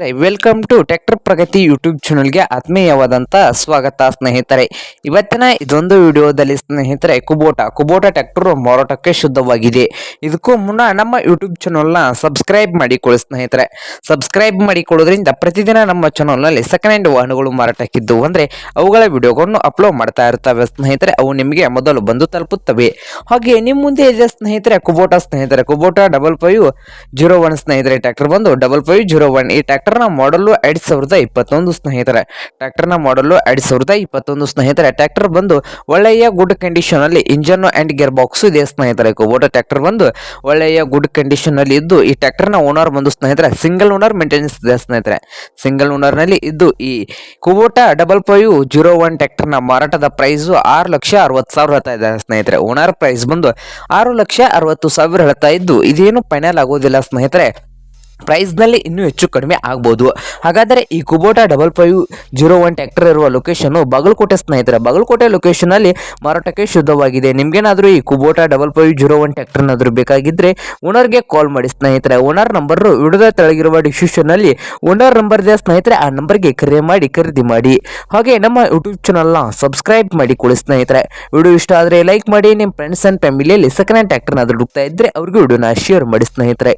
Welcome to tractor Pragati YouTube ಚಾನಲ್ಗೆ ಆತ್ಮೀಯವಾದಂಥ ಸ್ವಾಗತ ಸ್ನೇಹಿತರೆ. ಇವತ್ತಿನ ಇದೊಂದು ವಿಡಿಯೋದಲ್ಲಿ ಸ್ನೇಹಿತರೆ, ಕುಬೋಟ. ಕುಬೋಟ ಟ್ರ್ಯಾಕ್ಟರ್ ಮಾರಾಟಕ್ಕೆ ಶುದ್ಧವಾಗಿದೆ. ಇದಕ್ಕೂ ಮುನ್ನ ನಮ್ಮ ಯೂಟ್ಯೂಬ್ ಚಾನಲ್ನ ಸಬ್ಸ್ಕ್ರೈಬ್ ಮಾಡಿಕೊಳ್ಳಿ ಸ್ನೇಹಿತರೆ. ಸಬ್ಸ್ಕ್ರೈಬ್ ಮಾಡಿಕೊಳ್ಳೋದ್ರಿಂದ ಪ್ರತಿದಿನ ನಮ್ಮ ಚಾನಲ್ನಲ್ಲಿ ಸೆಕೆಂಡ್ ಹ್ಯಾಂಡ್ ವಾಹನಗಳು ಮಾರಾಟಕ್ಕಿದ್ದು ಅಂದರೆ ಅವುಗಳ ವಿಡಿಯೋಗಳನ್ನು ಅಪ್ಲೋಡ್ ಮಾಡ್ತಾ ಇರ್ತವೆ ಸ್ನೇಹಿತರೆ. ಅವು ನಿಮಗೆ ಮೊದಲು ಬಂದು ತಲುಪುತ್ತವೆ. ಹಾಗೆ ನಿಮ್ಮ ಮುಂದೆ ಇದೆ ಸ್ನೇಹಿತರೆ, ಕುಬೋಟ ಸ್ನೇಹಿತರೆ. Kubota double five zero one ಸ್ನೇಹಿತರೆ ಟ್ರ್ಯಾಕ್ಟರ್ ಬಂದು ಡಬಲ್ ಫೈವ್ ಜೀರೋ ಒನ್ ಈ ಟ್ರ್ಯಾಕ್ಟರ್ನ ಮಾಡಲು ಎರಡ್ ಸಾವಿರದ ಇಪ್ಪತ್ತೊಂದು ಸ್ನೇಹಿತರೆ. ಟ್ರ್ಯಾಕ್ಟರ್ನ ಮಾಡಲು ಎರಡ್ ಸಾವಿರದ ಇಪ್ಪತ್ತೊಂದು ಸ್ನೇಹಿತರೆ, ಟ್ರ್ಯಾಕ್ಟರ್ ಬಂದು ಒಳ್ಳೆಯ ಗುಡ್ ಕಂಡೀಷನ್ ಅಲ್ಲಿ ಇಂಜನ್ ಅಂಡ್ ಗೇರ್ ಬಾಕ್ಸ್ ಇದೆ ಸ್ನೇಹಿತರೆ. ಕುಬೋಟ ಟ್ರ್ಯಾಕ್ಟರ್ ಬಂದು ಒಳ್ಳೆಯ ಗುಡ್ ಕಂಡೀಷನ್ ಅಲ್ಲಿ ಇದ್ದು, ಈ ಟ್ರ್ಯಾಕ್ಟರ್ನ ಓನರ್ ಬಂದು ಸ್ನೇಹಿತರೆ, ಸಿಂಗಲ್ ಓನರ್ ಮೇಂಟೆನೆನ್ಸ್ ಇದೆ ಸ್ನೇಹಿತರೆ. ಸಿಂಗಲ್ ಓನರ್ನಲ್ಲಿ ಇದ್ದು, ಈ Kubota double five zero one ಟ್ರ್ಯಾಕ್ಟರ್ನ ಮಾರಾಟದ ಪ್ರೈಸ್ ಆರು ಲಕ್ಷ ಅರವತ್ತು ಸಾವಿರ ಹೇಳ್ತಾ ಇದ್ದಾರೆ ಸ್ನೇಹಿತರೆ. ಓನರ್ ಪ್ರೈಸ್ ಬಂದು ಆರು ಲಕ್ಷ ಅರವತ್ತು ಸಾವಿರ ಹೇಳ್ತಾ ಇದ್ದು, ಇದೇನು ಫೈನಲ್ ಆಗೋದಿಲ್ಲ ಸ್ನೇಹಿತರೆ. ಪ್ರೈಸ್ನಲ್ಲಿ ಇನ್ನೂ ಹೆಚ್ಚು ಕಡಿಮೆ ಆಗ್ಬೋದು. ಹಾಗಾದರೆ ಈ Kubota double five zero one tractor ಇರುವ ಲೊಕೇಶನ್ನು ಬಾಗಲಕೋಟೆ ಸ್ನೇಹಿತರೆ, ಬಾಗಲಕೋಟೆ ಲೊಕೇಶನಲ್ಲಿ ಮಾರಾಟಕ್ಕೆ ಶುದ್ಧವಾಗಿದೆ. ನಿಮಗೇನಾದರೂ ಈ Kubota double five zero one ಟ್ಯಾಕ್ಟರ್ನಾದರೂ ಬೇಕಾಗಿದ್ದರೆ ಓನರ್ಗೆ ಕಾಲ್ ಮಾಡಿ ಸ್ನೇಹಿತರೆ. ಓನರ್ ನಂಬರು ವಿಡಿಯೋದ ತೆಳಗಿರುವ ಡಿಸ್ಕ್ರಿಪ್ಷನ್ನಲ್ಲಿ ಓನರ್ ನಂಬರ್ ಇದೆ ಸ್ನೇಹಿತರೆ. ಆ ನಂಬರ್ಗೆ ಕರೆ ಮಾಡಿ, ಖರೀದಿ ಮಾಡಿ. ಹಾಗೆ ನಮ್ಮ ಯೂಟ್ಯೂಬ್ ಚಾನಲ್ನ ಸಬ್ಸ್ಕ್ರೈಬ್ ಮಾಡಿ ಕೊಡಿ ಸ್ನೇಹಿತರೆ. ವಿಡಿಯೋ ಇಷ್ಟ ಆದರೆ ಲೈಕ್ ಮಾಡಿ. ನಿಮ್ಮ ಫ್ರೆಂಡ್ಸ್ ಆ್ಯಂಡ್ ಫ್ಯಾಮಿಲಿಯಲ್ಲಿ ಸೆಕೆಂಡ್ ಹ್ಯಾಂಡ್ ಟ್ಯಾಕ್ಟರ್ನಾದರೂ ಹುಡುಕ್ತಾ ಇದ್ದರೆ ಅವ್ರಿಗೂ ವಿಡಿಯೋನ ಶೇರ್ ಮಾಡಿ ಸ್ನೇಹಿತರೆ.